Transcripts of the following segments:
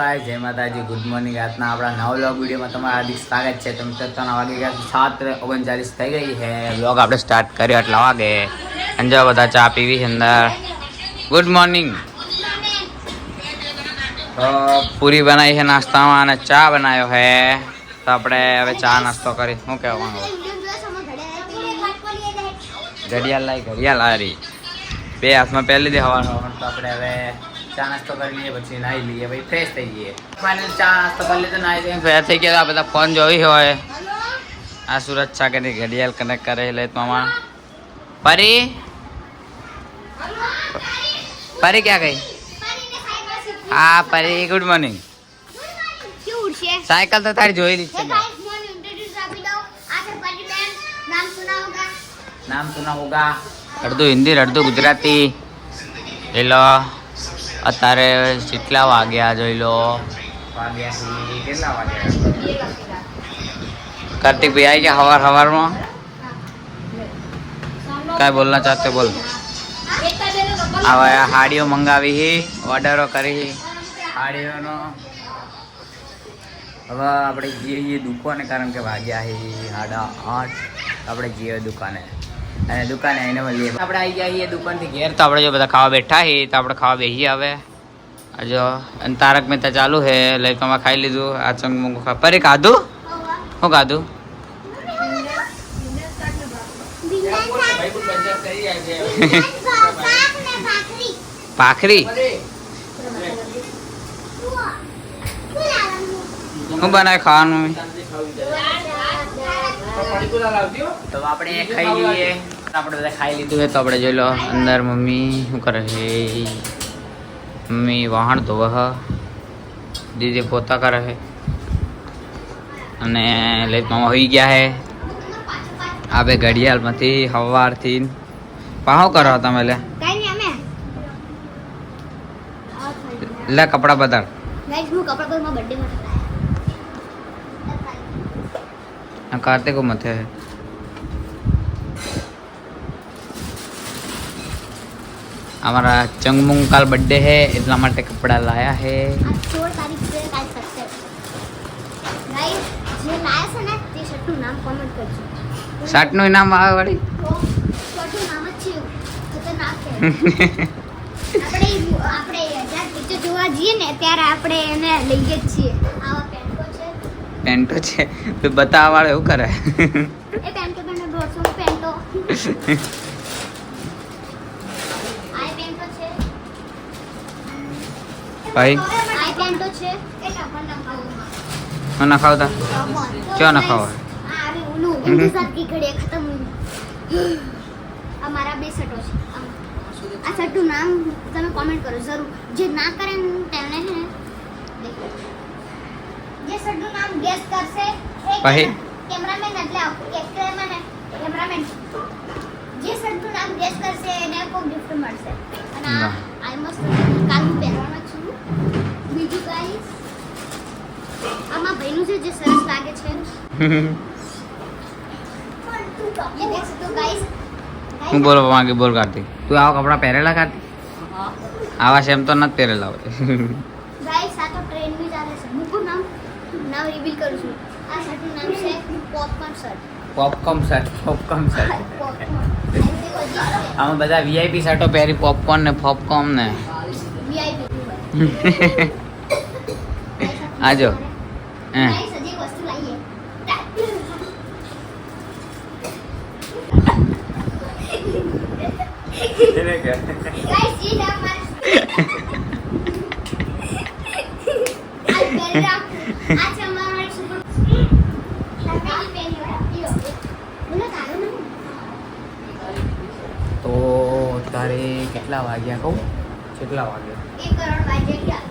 હાય જય માતાજી good morning આજના આપણા નવ વ્લોગ વિડીયોમાં તમારું હાર્દિક સ્વાગત છે. તમે ત્રણ વાગે સાત ઓગણચાલીસ થઈ ગઈ છે. વ્લોગ આપણે સ્ટાર્ટ કર્યો આટલા વાગે. અંજો બધા ચા પીવી છે અંદર. ગુડ મોર્નિંગ તો પૂરી બનાવી છે નાસ્તામાં અને ચા બનાવ્યો છે. તો આપણે હવે ચા નાસ્તો કરી. શું કહેવા માંગો ઘડિયાળ લાવી ઘડિયાળ લાવી. બે હાથમાં પહેલી દે તો આપણે હવે ચા નાસ્તો કરી લઈએ પછી નાહી લઈએ પછી ફ્રેશ થઈ જઈએ. ફાઇનલ ચા નાસ્તો કરી લીધો નાહી લઈએ. ફ્રેશ થઈ ગયા બધા ફોન જોઈ હોય. આ સુરત સાગરની ઘડિયાળ કનેક્ટ કરે લે મામા. પરી પરી ક્યાં ગઈ? હા પરી ગુડ મોર્નિંગ સાયકલ તો તારી જોઈ લીધી છે નામ સુના હોગા અડધું હિન્દી અડધું ગુજરાતી. જોઈ લો અત્યારે કેટલા વાગ્યા જોઈ લો? કાર્તિક ભાઈ આવી ગયા હવાર હવારમાં? કાંઈ બોલના ચાહતે બોલ. હવે હાડીઓ મંગાવી હી ઓર્ડરો કરી હી. હાડીઓનો? હવે આપણે જઈએ દુકાને કારણ કે વાગ્યા હી સાડા આઠ. આપણે જઈએ દુકાને. અને દુકાને આવીને મળીએ. આપણે આવી ગયા છીએ દુકાનથી ઘેર તો આપણે જો બધા ખાવા બેઠા હે તો આપણે ખાવા બેસીએ હવે. જો અને તારક મહેતા ચાલુ છે લાઈટમાં ખાઈ લીધું. આ ચંગ મંગ ખા પરે ખાધું શું ખાધું ભાખરી. શું બનાવે ખાવાનું? તો આપણે ખાઈ લઈએ. આપણે બધા ખાઈ લીધું હોય તો આપણે જોઈ લો અંદર મમ્મી શું કરે છે? મમ્મી વાહણ ધોવે હ દીદી પોતા કરે છે. અને લઈ મામા હોઈ ગયા હે આ બે ઘડિયાળમાંથી સવારથી પાહો કરો તમે લે? લે કપડા બદલ. કાર્તિક મથે અમારા ચંગમુંગ કાલ બર્થડે હે એટલા માટે કપડાં લાયા હે. શર્ટનું ઇનામ આવે વળી? પેન્ટો છે. બતાવવા વાળો એવું કરે. પેન્ટો. ભાઈ? ના ખાવતા? ક્યાં ના ખાવા? આ કી બે છે. નામ તમે કોમેન્ટ કરો જરૂર. જે ના કરે હે જે શર્ટનું નામ ગેસ કરશે પછી? કેમેરામેન એટલે એક કેમેરામેન જે શર્ટનું નામ ગેસ કરશે એને કોઈ ગિફ્ટ મળશે. અને આ મસ્ત કાલ બીજું ગાઈસ આમાં બન્યું છે જે સરસ લાગે છે હું બોલો માગે બોલ કાઢતી તું આવા કપડાં પહેરેલા કાઢતી આવા સેમ તો નથી પહેરેલા હોય ગાઈસ આ તો ટ્રેન ની ચાલે છે મૂકું નામ નામ રિવીલ કરું છું આ શર્ટનું નામ છે popcorn shirt popcorn shirt popcorn shirt આમાં બધા વીઆઈપી શર્ટો પહેરી પોપકોર્ન ને પોપકોર્ન ને વીઆઈપી આજો હા તો તારે કેટલા વાગ્યા કહું કેટલા વાગે? બાજે ગયા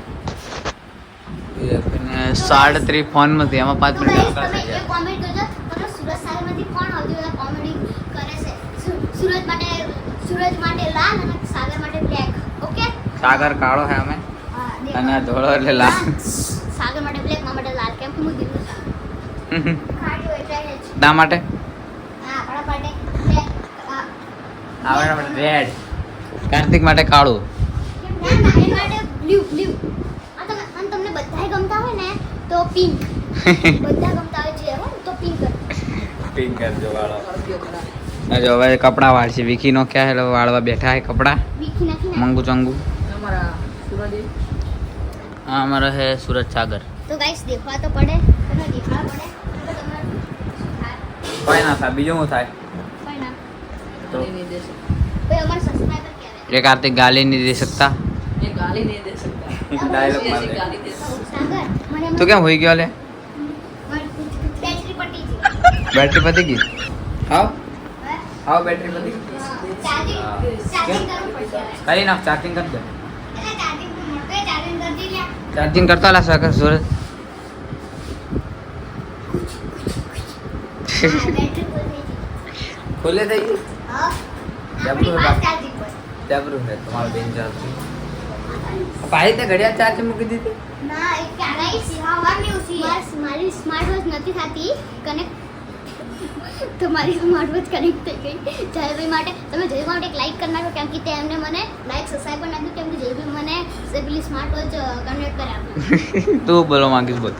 ફોનમાંથી એમાં પાંચ મિનિટ સાગર કાળો છે અમે અને ધોળો એટલે લાલ. સાગર માટે બ્લેક મા માટે લાલ. કેમ હું દીધું સાગર ના માટે? હા આપણા માટે બ્લેક હા. માટે રેડ કાર્તિક માટે કાળું. જો હવે કપડા વાળશે. વિકી નો ક્યાં હેલો વાળવા બેઠા હે કપડા? મંગુ ચંગુ. હા અમારા હે સાગર. તો ના થાય બીજું હું થાય? કોઈ ના કાર્તિક ગાલી નહીં દે શકતા. तो क्या हुई क्या बैटरी पति की? हाँ? हाँ? हाँ बैटरी पति करी ना चार्जिंग कर दे। चार्जिंग करता ला सकर सूरज। खोले थे जबरू है जबरू है तुम्हारा बेंच ભાઈ તે ઘડિયાળ ચાર્જ મૂકી દીધી. ના એ ક્યારેય સિવાવા નહીં બસ મારી સ્માર્ટ વોચ નથી થતી. કનેક્ટ તમારી સ્માર્ટ વોચ કનેક્ટ થઈ ગઈ. જયભાઈ માટે તમે જયભાઈ માટે લાઈક કરી નાખો કેમ કે તે એમને મને લાઈક સબસ્ક્રાઈબ કરી નાખ્યું કેમ કે જયભાઈ મને પેલી સ્માર્ટ વોચ કનેક્ટ કરાવી તું બોલો માંગીશ બોલ.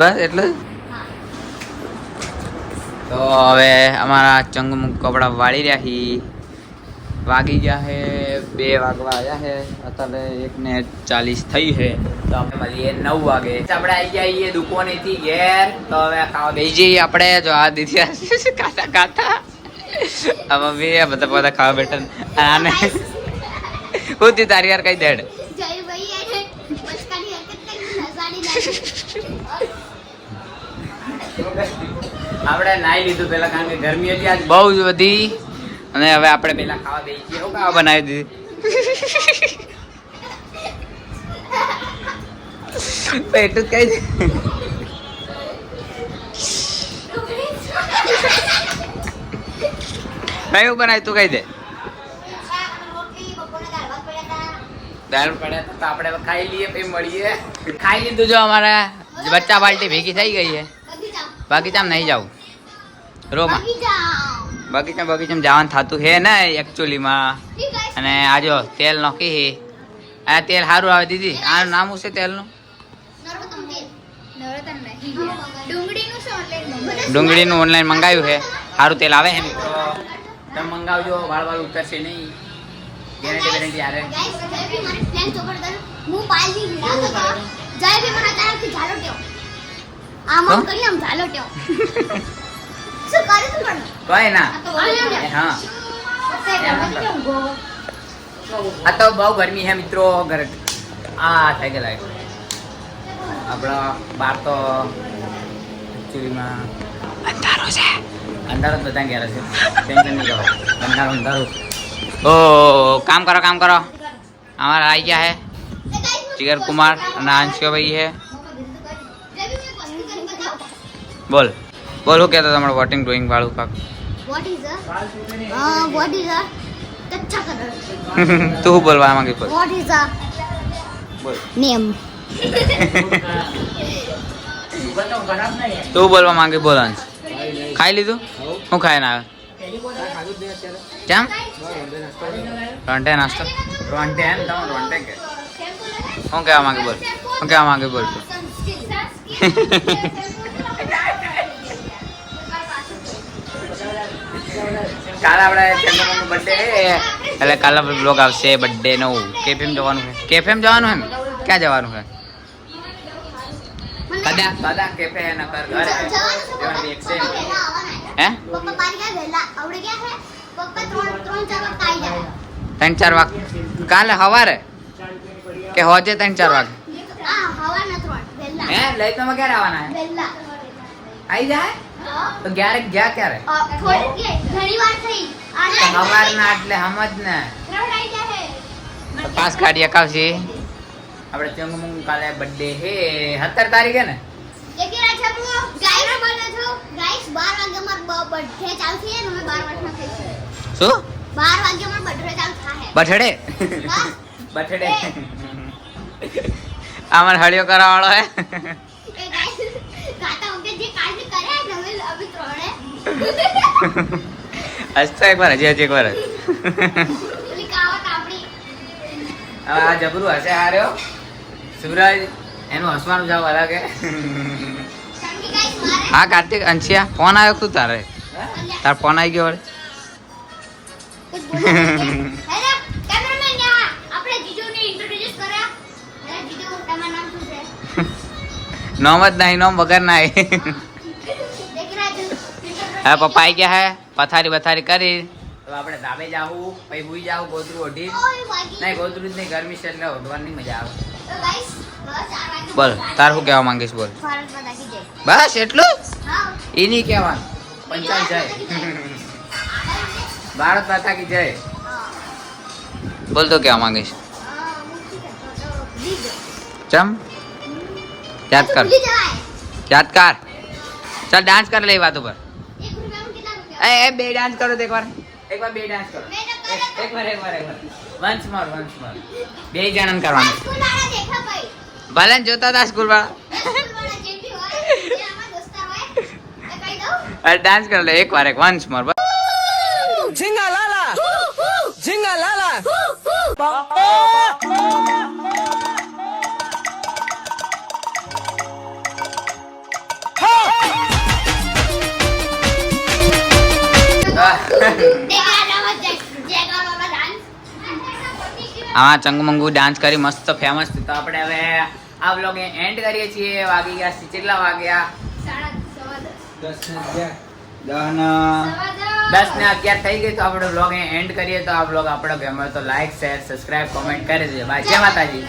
બસ એટલે? તો હવે અમારા ચંગ કપડાં વાળી રહ્યા વાગી ગયા હે, બે વાગવા આવ્યા હે, અત્યારે એક ને ચાલીસ થઈ છે તો અમે મળીએ નવ વાગે. આપણે આવી ગયા દુકાને થી ઘેર, તો હવે ખાવા બેસી જઈએ આપણે, જો આ દીધી કાતા કાતા આ મમ્મી બધા બધા ખાવા બેઠા આને હું તી તારી યાર કઈ દેડ? આપણે નાઈ લીધું, પેલા કારણ કે ગરમી હતી, આજ બહુ જ વધી. અને હવે આપણે પેલા ખાવા બેસી છીએ હું ખાવા બનાવી દીધી. તો એટલું જ કહી દે. નહીં, હું બનાવી તું કહી દે. દાળ પડ્યા તો આપણે ખાઈ લઈએ મળીએ. ખાઈ લીધું જો અમારા. બચ્ચા બાલ્ટી ભેગી થઈ ગઈ છે. બાકી બગીચામાં નહીં જાવું રોમાં. બગીચા બગીચા બગીચામાં જવાનું થતું છે ને એકચ્યુઅલીમાં અને આ જો તેલ નોખી હે. આ તેલ સારું આવે દીદી. આનું નામ શું છે તેલનું? ડુંગળીનું ઓનલાઈન મંગાવ્યું? છે સારું તેલ આવે છે મિત્રો તમે મંગાવજો વાળ વાળ ઉતરશે નહીં. ગેરંટી વેરંટી આવે પ્લાન કર હું પાલજી વિરાતો હતો જયભી મને અચાનકથી ઝાલો ટેવ આમ આમ કરી આમ ઝાલો ટેવ શું કર્યું તું પણ? કોઈ ના. હા. આ તો બહુ ગરમી છે મિત્રો. ઘરે આ થઈ ગયેલા આપણા બાર તો એકચ્યુઅલીમાં અંધારો છે. અંધારો જ બધા ઘેર છે. ટેન્શન નહીં કરો અંધારો અંધારો. ઓ કામ કરો કામ કરો. અમારા આવી ગયા હે. જીગર કુમાર અને અંશિયાભાઈ હે. બોલ. બોલ હું કહેતો તમારું વોટિંગ ડ્રોઈંગ વાળું કાક What is a uh, what is a કચ્છા કલર. તું બોલવા માંગી બોલ. What is a બોલ. Name. તું બોલવા માંગે બોલ અંશ ખાઈ લીધું? શું ખાઈને આવે કેમ? રોંટે નાસ્તો. રોંટે એમ તમે રોંટે કે? શું કહેવા માંગે બોલ. શું કહેવા માંગે બોલ તું. કાલે આપણે ચંદ્રમાનો બર્થડે એટલે કાલે બ્લોગ આવશે બર્થડે નો. કેફેમ જવાનું છે. કેફેમ જવાનું છે ક્યાં જવાનું છે? કેફે ઘરે હે? પપ્પા આવડે પપ્પા ત્રણ ત્રણ ચાર વાગતા આવી જાય ત્રણ ચાર વાગ કાલે સવારે કે હોજે ત્રણ ચાર વાગે? આ હવાના ત્રણ. વહેલા. હે લઈ તમે ક્યારે આવવાના હે આવી જાય. તો ક્યારે ગયા ક્યારે? ઘણી વાર થઈ. સવારના એટલે સમજ ને પાસ કાઢી અકાવશી આપણે ચંગમુંગ કાલે બર્થડે હે સત્તર તારીખે ને? શું રાત છે આપણો ગાઈસ બોલો છો. ગાઈસ 12 વાગે અમાર બર્થડે? ચાલુ હસતો એકવાર હજી હજી એકવાર આપણી હવે આ જબરું હશે હાર્યો સુરજ એનું હસવાનું જાવ અલગ હે. કાર્તિક અંશિયા ફોન આવ્યો તું તારે? તાર ફોન આવી ગયો નહીં. નામ જ નહીં નોમ વગર ના આવી. દેખ રહ્યા છો? હવે પપ્પા આવી ગયા હે પથારી બથારી કરી તો આપણે ધાબે જાવું પછી હુઈ જાવું ગોદરું ઓઢી ઓય વાગી. નહીં ગોદરું જ નહીં ગરમી છે એટલે ઓઢવાની મજા આવે તો guys, બસ ચાર વાગે બોલ તાર શું કહેવા માંગીશ બોલ ભારત માતા કી જય. બસ એટલું હા. એ નહીં કહેવાનું પંચાલ જય ભારત માતા કી જય હા. બોલ તો કહેવા માંગીશ હા, હું શું કહેતો હતો? ભૂલી ગયો. ચમ યાદ કર ભૂલી જવાય. યાદ કર ચાલ ડાન્સ કર લે એ વાત ઉપર એક રૂપિયામાં કેટલા રૂપિયા? એ એ બે ડાન્સ કરો તો એકવાર. એકવાર બે ડાન્સ કરો. એકવાર એકવાર એકવાર વન્સ મોર વન્સ મોર. બે જણન કરવાનું. ભલે જોતા હતા સ્કૂલ વાળા. ડાન્સ કરો લે એકવાર એક વન્સ મોર. ઝીંગા લાલા. ઝીંગા લાલા. દેખા ચંગુ ચંગમંગુ ડાન્સ કરી મસ્ત ફેમસ તો આપણે હવે આ બ્લોગ એન્ડ કરીએ છીએ. વાગી ગયા છે કેટલા વાગ્યા? દસ. ને અગિયાર થઈ ગઈ. તો આપણે બ્લોગ એન્ડ કરીએ. તો આ બ્લોગ આપણો ગમ્યો તો લાઈક શેર સબસ્ક્રાઇબ કોમેન્ટ કરી દેજો. બાય જય માતાજી.